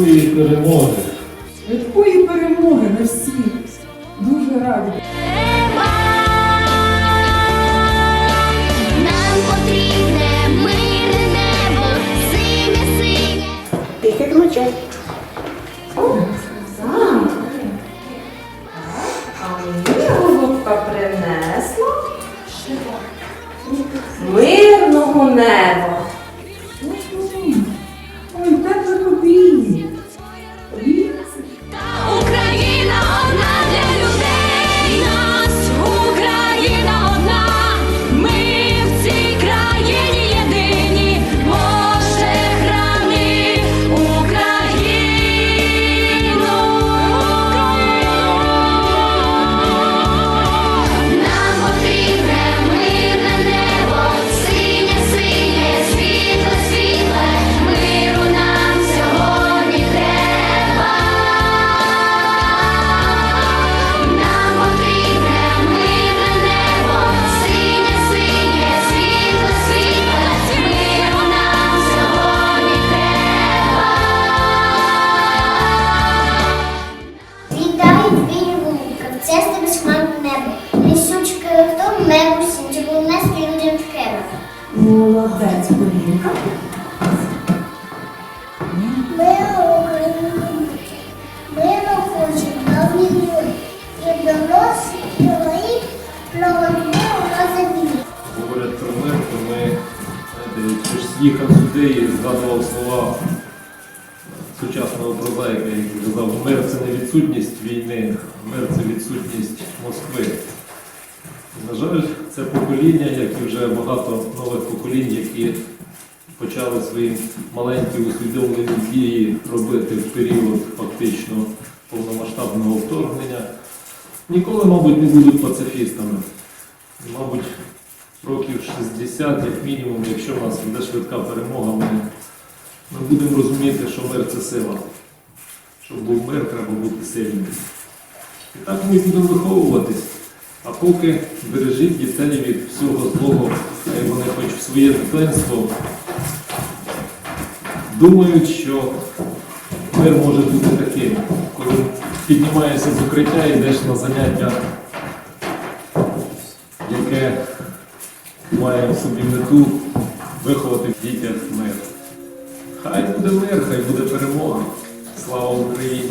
Швидкої перемоги. Швидкої перемоги ми всі дуже раді. Нам потрібне мирне небо, синє, синє. Тихе ключок. Молодець, Полінка. Ми Україну, ми хочемо давні люди, і дорослі, і мої, проводимо на землі. Говорять про мир, то ми знаєте, їхав сюди і згадував слова сучасного прозаїка, який казав, мир це не відсутність війни, мир це відсутність Москви. На жаль, це покоління, як і вже багато нових поколінь, які почали свої маленькі усвідомлені дії робити в період фактично повномасштабного вторгнення, ніколи, мабуть, не будуть пацифістами. Мабуть, років 60, як мінімум, якщо в нас буде швидка перемога, ми, ми будемо розуміти, що мир це сила. Щоб був мир, треба бути сильним. І так ми будемо виховуватись. А поки бережіть дітей від всього злого, хай вони хоч в своє дитинство думають, що мир може бути таким, коли піднімаєшся з укриття і йдеш на заняття, яке має в собі мету виховати в дітях мир. Хай буде мир, хай буде перемога. Слава Україні!